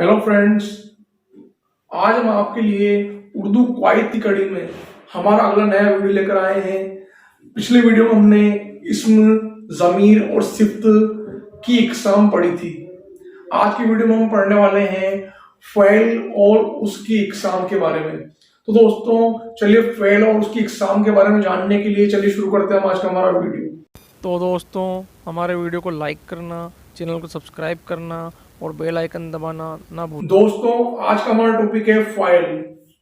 Hello friends आज हम आपके लिए उर्दू क्वाइत की कड़ी में हमारा अगला नया वीडियो लेकर आए हैं। पिछले वीडियो में हमने इसम, जमीर और सिफ्त की इकसाम पढ़ी थी। आज की वीडियो में हम पढ़ने वाले हैं फैल और उसकी इकसाम के बारे में। तो दोस्तों, चलिए फैल और उसकी इकसाम के बारे में जानने के लिए चलिए शुरू करते हैं हम आज का हमारा वीडियो तो दोस्तों, हमारे वीडियो को लाइक करना चैनल को सब्सक्राइब करना और बेल आइकन दबाना ना भूलें। दोस्तों, आज का हमारा टॉपिक है फ़ाइल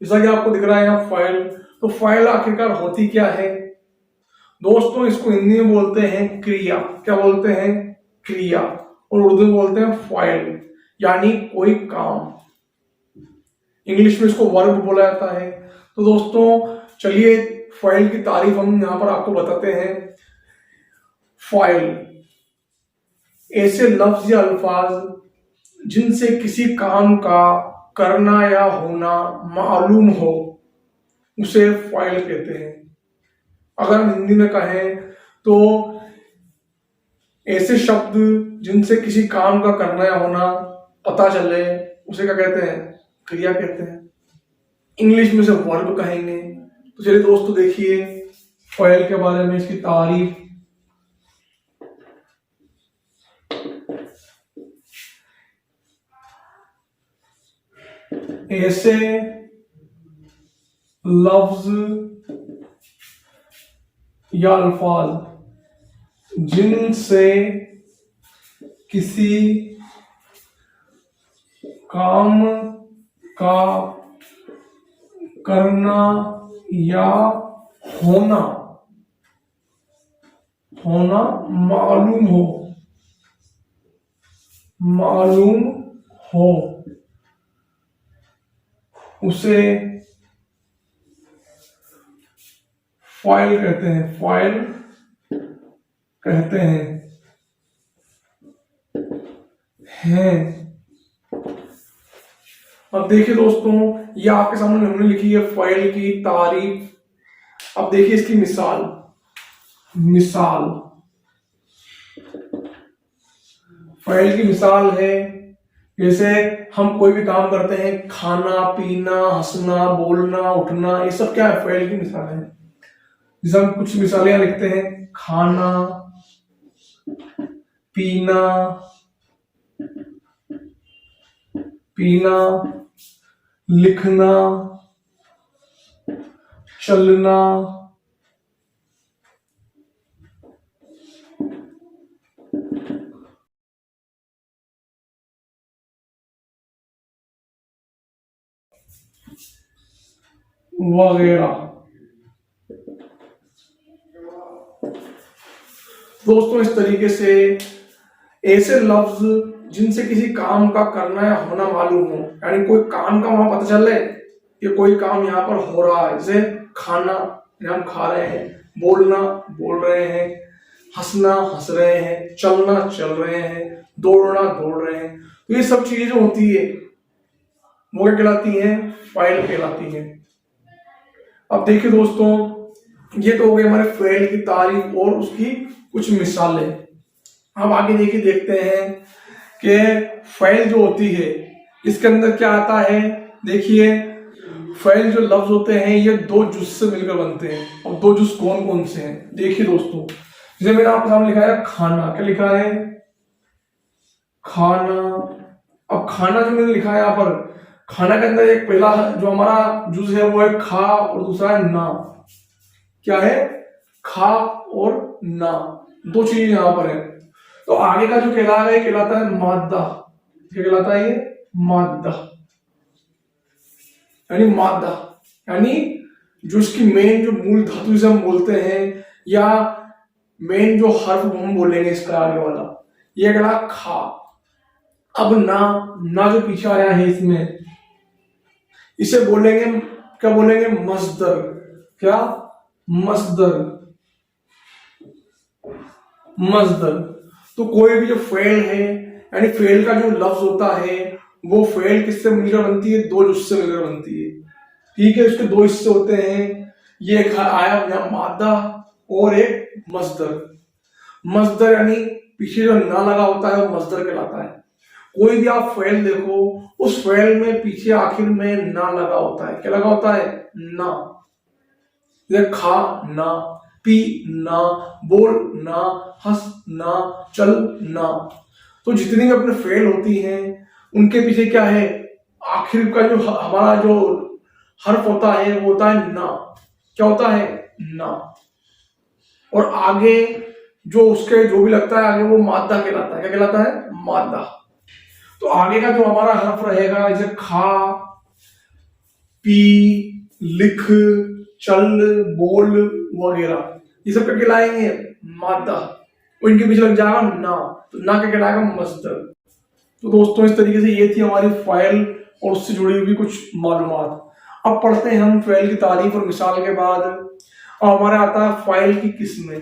जैसा कि आपको दिख रहा है यहाँ फ़ाइल तो फ़ाइल आखिरकार होती क्या है? दोस्तों, इसको हिंदी में बोलते हैं क्रिया। क्या बोलते हैं? क्रिया। और उर्दू में बोलते हैं फ़ाइल यानी कोई काम। इंग्लिश में इसको वर्ब बोला जाता है। तो दोस्तों, चलिए फ़ाइल की तारीफ़ हम यहाँ पर आपको बताते हैं। फ़ाइल ऐसे लफ्ज या अल्फाज जिनसे किसी काम का करना या होना मालूम हो, उसे फ़ाइल कहते हैं। अगर हम हिंदी में कहें तो ऐसे शब्द जिनसे किसी काम का करना या होना पता चले, उसे क्या कहते हैं? क्रिया कहते हैं। इंग्लिश में से वर्ब कहेंगे। तो चलिए दोस्तों देखिए फ़ाइल के बारे में इसकी तारीफ़ ऐसे लफ्ज या अल्फाज जिनसे किसी काम का करना या होना होना मालूम हो मालूम हो। उसे फ़ाइल कहते हैं फ़ाइल कहते हैं। हैं। अब देखिए दोस्तों, ये आपके सामने हमने लिखी है फ़ाइल की तारीफ़। अब देखिए इसकी मिसाल। मिसाल। फ़ाइल की मिसाल है जैसे हम कोई भी काम करते हैं, खाना, पीना, हंसना, बोलना, उठना, ये सब क्या है? फ़ाइल की मिसाल है। जैसे हम कुछ मिसालें यहाँ लिखते हैं, खाना, पीना पीना, लिखना, चलना वगैरह। दोस्तों, इस तरीके से ऐसे लफ्ज जिनसे किसी काम का करना या होना मालूम हो। यानी कोई काम का वहाँ पता चल रहा कि कोई काम यहाँ पर हो रहा है। जैसे खाना हम खा रहे हैं, बोलना बोल रहे हैं, हंसना हंस रहे हैं, चलना चल रहे हैं, दौड़ना दौड़ रहे हैं। तो ये सब चीज़ें होती है, वो कहलाती हैं? फ़ाइल कहलाती हैं। अब देखिए दोस्तों, ये तो हो गई हमारे फेल की तारीफ़ और उसकी कुछ मिसालें। अब आगे देखिए, देखते हैं कि फैल जो होती है, इसके अंदर क्या आता है? देखिए फैल जो लफ्ज होते हैं, ये दो जुज से मिलकर बनते हैं। और दो जुज कौन कौन से हैं? देखिए दोस्तों, जैसे मैंने आपके सामने लिखा है, खाना। क्या लिखा है? खाना। अब खाना जो मैंने लिखा है यहाँ पर खाना के अंदर एक पहला जो हमारा जूस है, वो है खा और दूसरा है ना। क्या है? खा और ना। दो चीज़ यहाँ पर है। तो आगे का जो कहला है, कहलाता है मादा। क्या कहलाता है ये? मादा। यानी मादा। यानी जो इसकी मेन जो मूल धातु जिसे हम बोलते हैं, या मेन जो हर्फ हम बोलेंगे इसका आगे वाला, ये कहला खा। अब ना ना जो पीछे आया है इसमें इसे बोलेंगे, क्या बोलेंगे? मजदर। क्या? मजदर। मजदर। तो कोई भी जो फेल है, यानी फेल का जो लफ्ज होता है, वो फेल किससे मिलकर बनती है? दो जुज से मिलकर बनती है। ठीक है, उसके दो हिस्से होते हैं। ये एक आया, यहाँ मादा और एक मजदर। मजदर यानी पीछे जो ना लगा होता है, वो मजदर कहलाता है। कोई भी आप फेल देखो, उस फेल में पीछे आखिर में ना लगा होता है। क्या लगा होता है? ना। खा, ना। पी, ना। बोल, ना। हंस, ना। चल, ना। तो जितनी भी अपने फेल होती हैं, उनके पीछे क्या है? आखिर का जो हमारा जो हर्फ होता है, वो होता है ना। क्या होता है? ना। और आगे जो उसके जो भी लगता है, आगे वो मादा कहलाता है। क्या कहलाता है? मादा। तो आगे का जो हमारा हर्फ रहेगा जैसे खा, पी, लिख, चल, बोल वगैरह। ये सब क्या कहलाएँगे मादा। और इनके पीछे लग जाएगा ना। तो ना क्या कहलाएगा मस्दर तो दोस्तों, इस तरीके से ये थी हमारी फ़ाइल और उससे जुड़ी हुई कुछ मालूम अब पढ़ते हैं हम फ़ाइल की तारीफ़ और मिसाल के बाद। और हमारे आता है फ़ाइल की किस्में।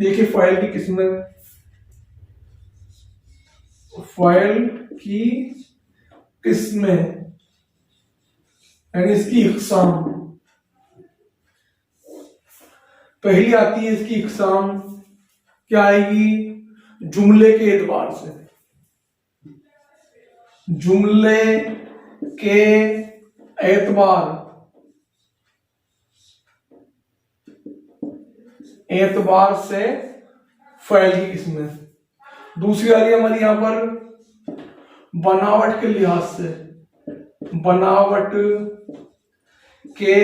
देखिए फ़ाइल की किस्में। फ़ाइल की किस्में यानी इसकी इकसाम। पहली आती है इसकी इकसाम, क्या आएगी? जुमले के एतबार से। जुमले के एतबार। एतबार से फैल की किस्में। दूसरी आ रही है हमारी यहाँ पर बनावट के लिहाज से, बनावट के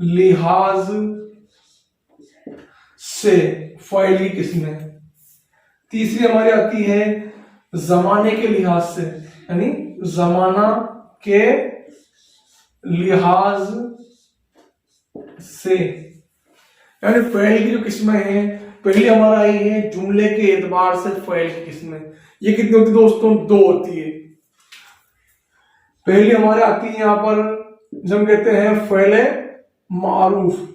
लिहाज से फ़ाइल की किस्में तीसरी हमारी आती है जमाने के लिहाज से, यानी जमाना के लिहाज से। यानी फेल की जो किस्में हैं, पहली हमारा आई है, जुमले के एतबार से फैल की किस्में ये कितनी होती है दोस्तों? दो होती है। पहली हमारे आती है यहाँ पर जो हम कहते हैं फैले मारूफ।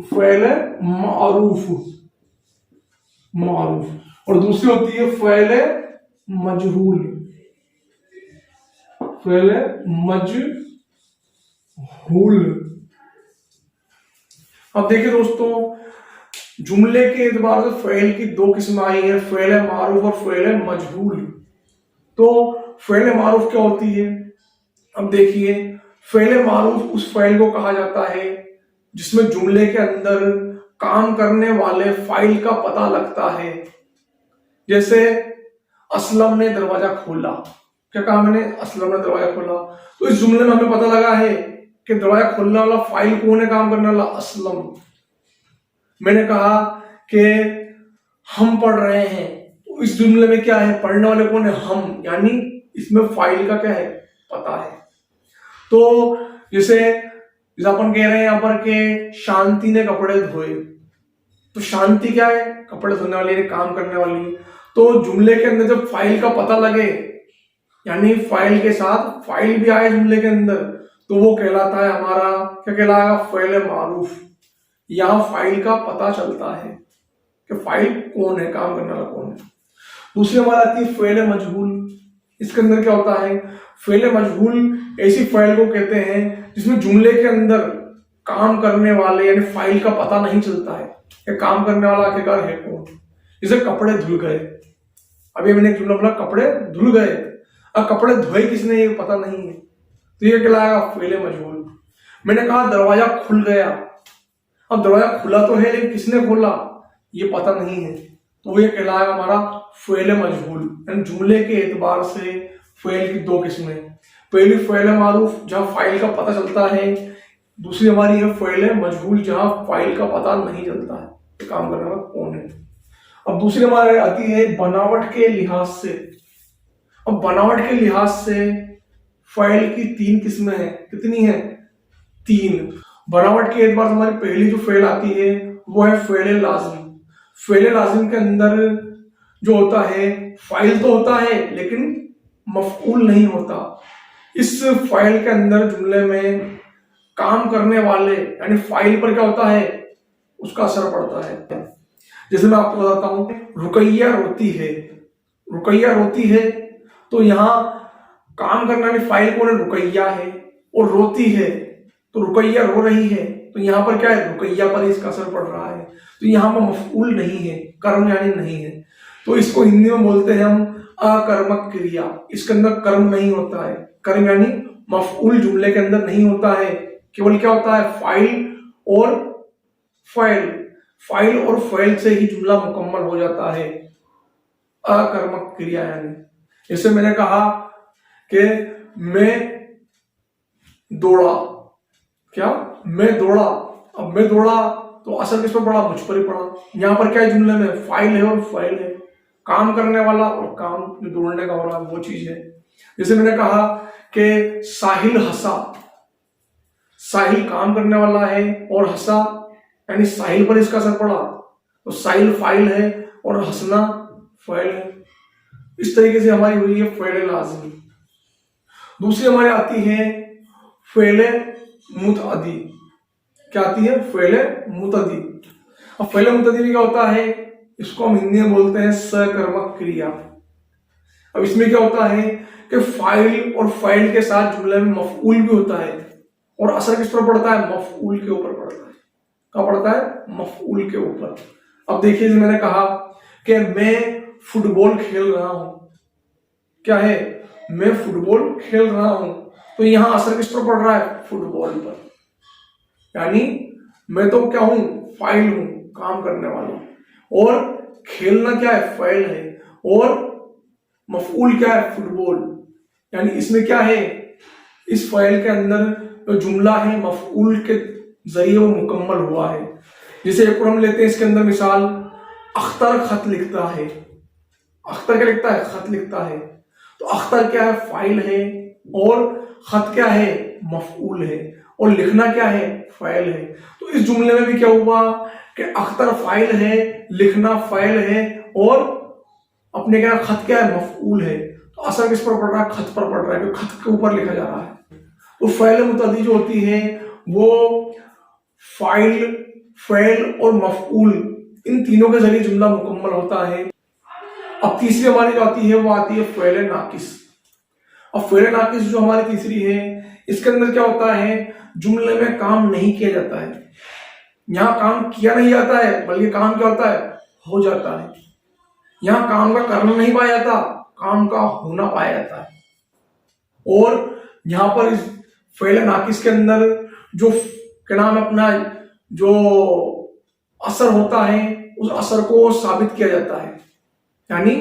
फैले मारूफ। मारूफ। और दूसरी होती है फैले मजहूल। फैले मजहूल। अब देखिए दोस्तों, जुमले के एतबार से फैल की दो किस्म आई है, फेल मारूफ और फेल मजहूल। तो फेल मारूफ क्या होती है? अब देखिए, फेल मारूफ उस फेल को कहा जाता है, जिसमें जुमले के अंदर काम करने वाले फ़ाइल का पता लगता है। जैसे, असलम ने दरवाज़ा खोला। क्या कहा मैंने? असलम ने दरवाज़ा खोला। तो इस जुमले में हमें पता लगा है कि दरवाज़ा खोलने वाला फ़ाइल कौन है, काम करने वाला? असलम। मैंने कहा कि हम पढ़ रहे हैं। तो इस जुमले में क्या है? पढ़ने वाले कौन है? हम, यानी इसमें फ़ाइल का क्या है? पता है। तो जैसे जैसे अपन कह रहे हैं यहाँ पर कि शांति ने कपड़े धोए। तो शांति क्या है? कपड़े धोने वाली, काम करने वाली। तो जुमले के अंदर जब फ़ाइल का पता लगे, यानी फ़ाइल के साथ फ़ाइल भी आए जुमले के अंदर तो वो कहलाता है हमारा, क्या कहलाएगा? फ़ाइल मारूफ। यहाँ फ़ाइल का पता चलता है कि फ़ाइल कौन है, काम करने वाला कौन है। दूसरी हमारा आती है, फेल मजहूल। इसके अंदर क्या होता है? फेल मजहूल ऐसी फ़ाइल को कहते हैं, जिसमें जुमले के अंदर काम करने वाले, यानी फ़ाइल का पता नहीं चलता है, कि काम करने वाला आखिरकार है कौन? जैसे कपड़े धुल गए। अभी मैंने एक जुमला बोला, कपड़े धुल गए। अब कपड़े धोए किसने, ये पता नहीं है। तो ये कहलाएगा फेले मजहूल मैंने कहा, दरवाज़ा खुल गया। अब दरवाज़ा खुला तो है, लेकिन किसने खोला? ये पता नहीं है। तो ये कहलाएगा हमारा फेल मजहूल, यानी जुमले के एतबार से फेल की दो किस्में। पहली फेल मारूफ, जहाँ फ़ाइल का पता चलता है। दूसरी हमारी है फेल मजहूल, जहाँ फ़ाइल का पता नहीं चलता है काम करने वाला कौन है। अब दूसरी हमारे आती है बनावट के लिहाज से। अब बनावट के लिहाज से फ़ाइल की तीन किस्में हैं। कितनी है? तीन। बनावट के एतबार से हमारी पहली जो फेल आती है, वो है फेल लाजिम। फेल लाजिम के अंदर जो होता है फ़ाइल तो होता है, लेकिन मफूल नहीं होता। इस फ़ाइल के अंदर जुमले में काम करने वाले, यानी फ़ाइल पर क्या होता है, उसका असर पड़ता है। जैसे मैं आपको बताता हूँ, रुकैया रोती है। रुकैया रोती है तो यहाँ काम करने वाली फ़ाइल कौन है रुकैया है, और रोती है तो रुकैया रो रही है। तो यहाँ पर क्या है? रुकैया पर इसका असर पड़ रहा है। तो यहाँ पर मफूल नहीं है, कर्म यानी नहीं है। तो इसको हिंदी में बोलते हैं हम अकर्मक क्रिया। इसके अंदर कर्म नहीं होता है। कर्म यानी मफऊल जुमले के अंदर नहीं होता है। केवल क्या होता है? फ़ाइल और फ़ाइल फ़ाइल और फ़ाइल से ही जुमला मुकम्मल हो जाता है। अकर्मक क्रिया यानी। जैसे मैंने कहा कि मैं दौड़ा। क्या? मैं दौड़ा, अब मैं दौड़ा तो असर किस पर पड़ा मुझ पर ही पड़ा। यहाँ पर क्या है, जुमले में फ़ाइल है और फ़ाइल है। काम करने वाला और काम जो दौड़ने का हो रहा वो चीज़ है। जैसे मैंने कहा कि साहिल हंसा। साहिल काम करने वाला है और हंसा, यानी साहिल पर इसका असर पड़ा। तो साहिल फ़ाइल है और हंसना फ़ाइल है। इस तरीके से हमारी हुई है फेल लाजमी। दूसरी हमारी आती है फेले मुतअदी क्या आती है? फेले मुतअदी अब फेले मुतअदी में क्या होता है? इसको हम हिंदी में बोलते हैं सकर्मक क्रिया। अब इसमें क्या होता है कि फ़ाइल और फ़ाइल के साथ जुमले में मफऊल भी होता है और असर किस पर पड़ता है? मफऊल के ऊपर पड़ता है। क्या पड़ता है? मफऊल के ऊपर। अब देखिए मैंने कहा कि मैं फुटबॉल खेल रहा हूँ। क्या है? मैं फुटबॉल खेल रहा हूँ। तो यहाँ असर किस पर पड़ रहा है? फुटबॉल पर। यानी मैं तो क्या हूँ? फ़ाइल हूँ, काम करने वाला और खेलना क्या है? फ़ाइल है। और मफूल क्या है? फुटबॉल। यानी इसमें क्या है? इस फ़ाइल के अंदर जुमला है, मफूल के ज़रिए वो मुकम्मल हुआ है। जैसे एक और हम लेते हैं, इसके अंदर मिसाल, अख्तर खत लिखता है। अख्तर क्या लिखता है? खत लिखता है। तो अख्तर क्या है? फ़ाइल है। और खत क्या है? मफूल है। और लिखना क्या है? फ़ाइल है। तो इस जुमले में भी क्या हुआ कि अख्तर फ़ाइल है, लिखना फ़ाइल है और अपने क्या खत क्या है? मफूल है। तो असर किस पर पड़ रहा है? खत पर पड़ रहा है खत के ऊपर लिखा जा रहा है। तो फ़ाइल मुतदी जो होती है, वो फ़ाइल फ़ाइल और मफूल, इन तीनों के ज़रिए जुमला मुकम्मल होता है। अब तीसरी हमारी जो आती है, वो आती है फैल नाकिस। अब फैल नाकिस जो हमारी तीसरी है इसके अंदर क्या होता है? जुमले में काम नहीं किया जाता है। यहाँ काम किया नहीं जाता है, बल्कि काम क्या होता है? हो जाता है। यहाँ काम का करना नहीं पाया जाता, काम का होना पाया जाता है। और यहाँ पर इस फेल नाकिस के अंदर जो क्या नाम अपना जो असर होता है, उस असर को साबित किया जाता है। यानी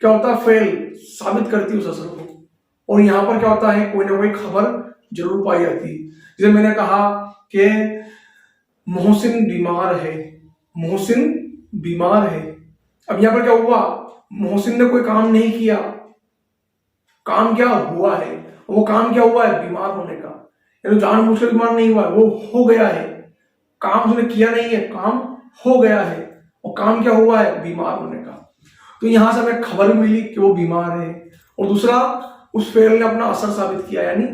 क्या होता है? फेल साबित करती है उस असर को। और यहाँ पर क्या होता है? कोई ना कोई खबर ज़रूर पाई जाती है। जैसे मैंने कहा कि मोहसिन बीमार है, मोहसिन बीमार है। अब यहाँ पर क्या हुआ? मोहसिन ने कोई काम नहीं किया। काम क्या हुआ है? वो काम क्या हुआ है? बीमार होने का। यानी जानबूझकर बीमार नहीं हुआ है, वो हो गया है। काम उसने किया नहीं है, काम हो गया है। और काम क्या हुआ है? बीमार होने का। तो यहाँ से हमें खबर मिली कि वो बीमार है। और दूसरा, उस फेल ने अपना असर साबित किया, यानी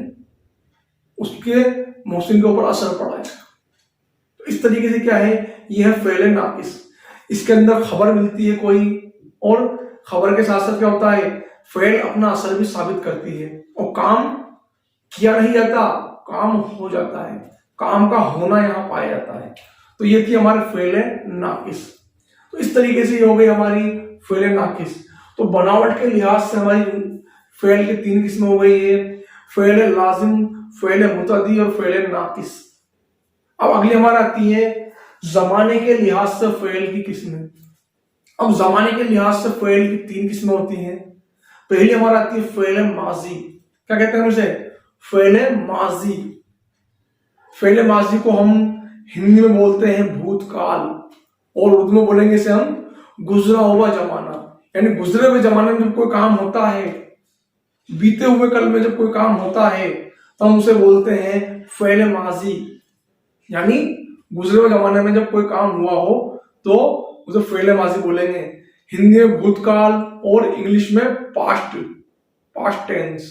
उसके मौसम के ऊपर असर पड़ा है। तो इस तरीके से क्या है? यह है फेल एंड नाकिस इसके अंदर खबर मिलती है कोई, और खबर के साथ साथ क्या होता है? फेल अपना असर भी साबित करती है। और काम किया नहीं जाता, काम हो जाता है। काम का होना यहाँ पाया जाता है। तो ये थी हमारे फेल एंड नाकिस तो इस तरीके से ये हो गई हमारी फेल एंड नाकिस तो बनावट के लिहाज से हमारी फेल की तीन किस्में हो गई है। फेल लाजिम, फेल मुतदी और फेल नाकिस। अब अगली हमारी आती है, जमाने के लिहाज से फेल की किस्में। अब जमाने के लिहाज से फेल की तीन किस्में होती हैं। पहली हमारी आती है फेल माजी। क्या कहते हैं उसे फेल माजी। फेल माजी को हम हिंदी में बोलते हैं भूतकाल, और उर्दू में बोलेंगे इसे हम गुजरा हुआ जमाना। यानी गुजरे हुए जमाने में जब कोई काम होता है बीते हुए कल में जब कोई काम होता है तो हम उसे बोलते हैं फेल माजी। यानी गुजरे हुए जमाने में जब कोई काम हुआ हो तो उसे फेल माजी बोलेंगे। हिंदी में भूतकाल और इंग्लिश में पास्ट पास्ट टेंस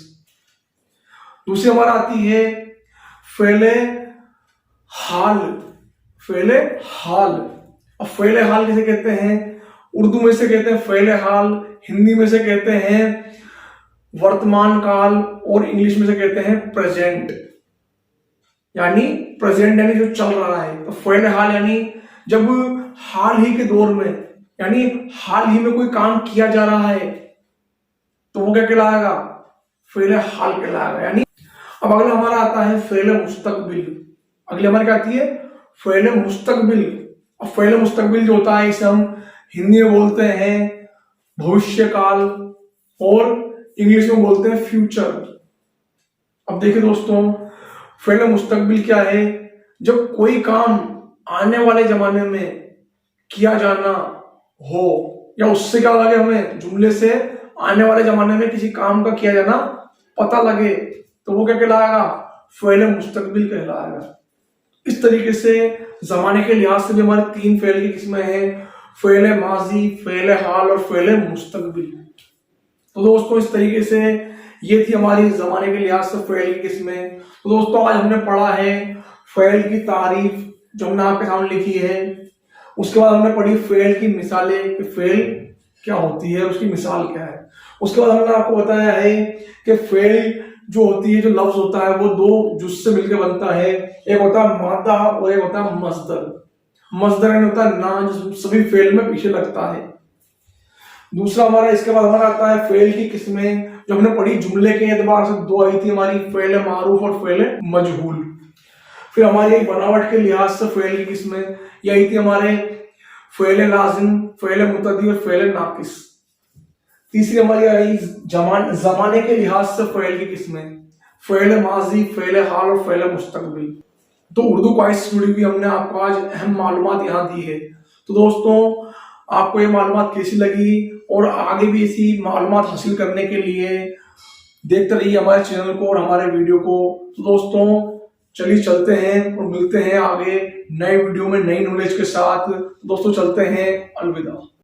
दूसरी हमारा आती है फेले हाल फेले हाल। अब फेले हाल किसे कहते हैं? उर्दू में से कहते हैं फेले हाल, हिंदी में से कहते हैं वर्तमान काल और इंग्लिश में से कहते हैं प्रेजेंट यानी प्रेजेंट यानी जो चल रहा है। तो फेले हाल यानी जब हाल ही के दौर में, यानी हाल ही में कोई काम किया जा रहा है तो वो क्या कहलाएगा? फेल हाल कहलाएगा। यानी अब अगला हमारा आता है फेल मुस्तकबिल। अगली हमारी क्या आती है? फेल मुस्तकबिल। अब फेल मुस्तकबिल जो होता है, इसे हम हिंदी में बोलते हैं भविष्य काल और इंग्लिश में बोलते हैं फ्यूचर अब देखिए दोस्तों फेल मुस्तकबिल क्या है? जब कोई काम आने वाले जमाने में किया जाना हो, या उससे क्या लगे हमें, जुमले से आने वाले जमाने में किसी काम का किया जाना पता लगे तो वो क्या कहलाएगा? फेल मुस्तकबिल कहलाएगा। इस तरीके से जमाने के लिहाज से भी हमारे तीन फेल की किस्में हैं। फेल माजी, फेल हाल और फेल मुस्तकबिल। तो दोस्तों, इस तरीके से ये थी हमारी जमाने के लिहाज से फेल की किस्में। तो दोस्तों, आज हमने पढ़ा है फेल की तारीफ़, जो हमने आपके सामने लिखी है। उसके बाद हमने पढ़ी फेल की मिसालें कि फेल क्या होती है उसकी मिसाल क्या है। उसके बाद हमने आपको बताया है कि फेल जो होती है, जो लफ्ज होता है, वो दो जुज से मिलकर बनता है। एक होता है मादा और एक होता है मजदर। मजदर होता है ना, जो सभी फेल में पीछे लगता है। दूसरा हमारा इसके बाद हमारा आता है फेल की किस्में, जो हमने पढ़ी जुमले के एतबार से दो आई थी हमारी फेल है मारूफ और फेल है मजहूल। फिर हमारी बनावट के लिहाज से फेल की किस्में, ये आई थी हमारे फेल लाजिम फेल मुतदी और फेल नाकिस। तीसरी हमारी आई जमान, जमाने के लिहाज से फेल की किस्में फेल माजी फेल हाल और फेल मुस्तकबिल। तो उर्दू क्वाइस स्टूडियो भी हमने आपको आज अहम मालूमात यहाँ दी है। तो दोस्तों, आपको ये मालूमात कैसी लगी? और आगे भी ऐसी मालूम हासिल करने के लिए देखते रहिए हमारे चैनल को और हमारे वीडियो को। तो दोस्तों, चलिए चलते हैं और मिलते हैं आगे नए वीडियो में नई नॉलेज के साथ। दोस्तों, चलते हैं। अलविदा।